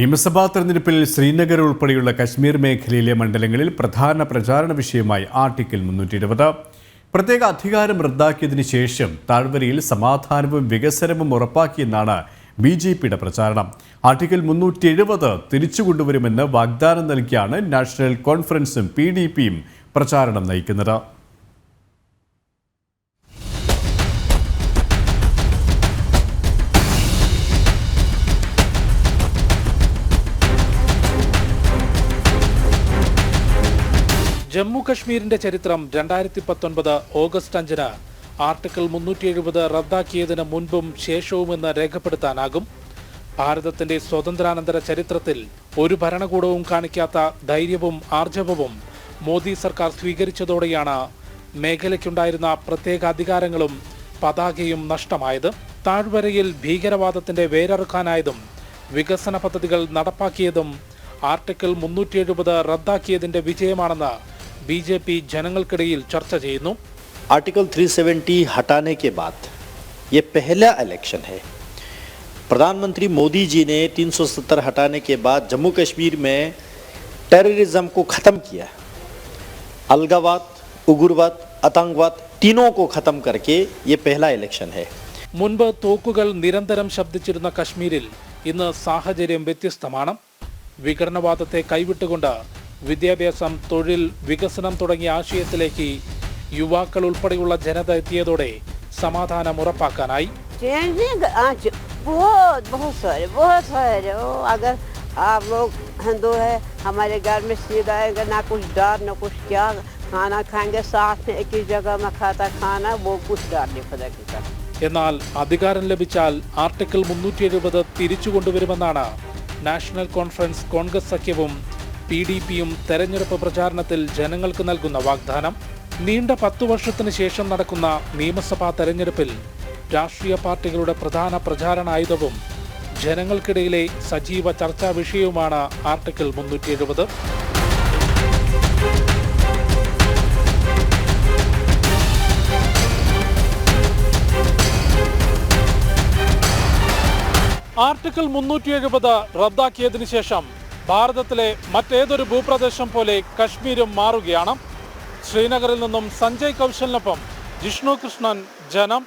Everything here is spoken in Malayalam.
നിയമസഭാ തെരഞ്ഞെടുപ്പിൽ ശ്രീനഗർ ഉൾപ്പെടെയുള്ള കശ്മീർ മേഖലയിലെ മണ്ഡലങ്ങളിൽ പ്രധാന പ്രചാരണ വിഷയമായി ആർട്ടിക്കിൾ മുന്നൂറ്റി ഇരുപത് പ്രത്യേക അധികാരം റദ്ദാക്കിയതിനു ശേഷം താഴ്വരയിൽ സമാധാനവും വികസനവും ഉറപ്പാക്കിയെന്നാണ് ബി ജെ പിയുടെ പ്രചാരണം. ആർട്ടിക്കിൾ മുന്നൂറ്റി എഴുപത് തിരിച്ചുകൊണ്ടുവരുമെന്ന് വാഗ്ദാനം നൽകിയാണ് നാഷണൽ കോൺഫറൻസും പി ഡി പിയും പ്രചാരണം നയിക്കുന്നത്. ജമ്മു കശ്മീരിന്റെ ചരിത്രം രണ്ടായിരത്തി പത്തൊൻപത് ഓഗസ്റ്റ് അഞ്ചിന് ആർട്ടിക്കിൾ മുന്നൂറ്റി എഴുപത് റദ്ദാക്കിയതിന് മുൻപും ശേഷവുമെന്ന് രേഖപ്പെടുത്താനാകും. ഭാരതത്തിന്റെ സ്വതന്ത്രാനന്തര ചരിത്രത്തിൽ ഒരു ഭരണകൂടവും കാണിക്കാത്ത ധൈര്യവും ആർജവവും മോദി സർക്കാർ സ്വീകരിച്ചതോടെയാണ് മേഖലയ്ക്കുണ്ടായിരുന്ന പ്രത്യേക അധികാരങ്ങളും പതാകയും നഷ്ടമായത്. താഴ്വരയിൽ ഭീകരവാദത്തിന്റെ വേരറുക്കാനായതും വികസന പദ്ധതികൾ നടപ്പാക്കിയതും ആർട്ടിക്കിൾ മുന്നൂറ്റി എഴുപത് റദ്ദാക്കിയതിന്റെ വിജയമാണെന്ന് ബി ജെ പി ജനങ്ങൾക്കിടയിൽ ചർച്ച ചെയ്യുന്നു आर्टिकल 370 हटाने के बाद ये पहला इलेक्शन है प्रधानमंत्री मोदी जी ने 370 हटाने के बाद जम्मू कश्मीर में टेररिज्म को ख़त्म किया अलगावाद उग्रवाद आतंकवाद तीनों को ख़त्म करके ये पहला इलेक्शन है മുൻപ് തോക്കുകൾ നിരന്തരം ശബ്ദിച്ചിരുന്ന കശ്മീരിൽ ഇന്ന് സാഹചര്യം വ്യത്യസ്തമാണ് വിഘടനവാദത്തെ കൈവിട്ടുകൊണ്ട് വിദ്യാഭ്യാസം തൊഴിൽ വികസനം തുടങ്ങിയ ആശയത്തിലേക്ക് യുവാക്കൾ ഉൾപ്പെടെയുള്ള ജനത എത്തിയതോടെ സമാധാനം ഉറപ്പാക്കാനായി चेंज नहीं आज बहुत बहुत सारे बहुत सारे ओ, अगर आप लोग हिंदू है हमारे घर में सीधा आएगा ना कुछ डर ना कुछ क्या खाना खाएंगे साथ में एक ही जगह में खाता खाना वो कुछ डर नहीं खुदा की तरफ എന്നാൽ അധികാരം ലഭിച്ചാൽ ആർട്ടിക്കിൾ മുന്നൂറ്റി എഴുപത് തിരിച്ചു കൊണ്ടുവരുമെന്നാണ് നാഷണൽ കോൺഫറൻസ് കോൺഗ്രസ് സഖ്യവും പി ഡി പിയും തെരഞ്ഞെടുപ്പ് പ്രചാരണത്തിൽ ജനങ്ങൾക്ക് നൽകുന്ന വാഗ്ദാനം. നീണ്ട പത്തു വർഷത്തിന് ശേഷം നടക്കുന്ന നിയമസഭാ തെരഞ്ഞെടുപ്പിൽ രാഷ്ട്രീയ പാർട്ടികളുടെ പ്രധാന പ്രചാരണായുധവും ജനങ്ങൾക്കിടയിലെ സജീവ ചർച്ചാ വിഷയവുമാണ് ആർട്ടിക്കിൾ മുന്നൂറ്റി എഴുപത് ആർട്ടിക്കിൾ മുന്നൂറ്റി എഴുപത് റദ്ദാക്കിയതിനു ശേഷം ഭാരതത്തിലെ മറ്റേതൊരു ഭൂപ്രദേശം പോലെ കശ്മീരും മാറുകയാണ്. ശ്രീനഗറിൽ നിന്നും സഞ്ജയ് കൗശലിനൊപ്പം ജിഷ്ണു കൃഷ്ണൻ ജനം.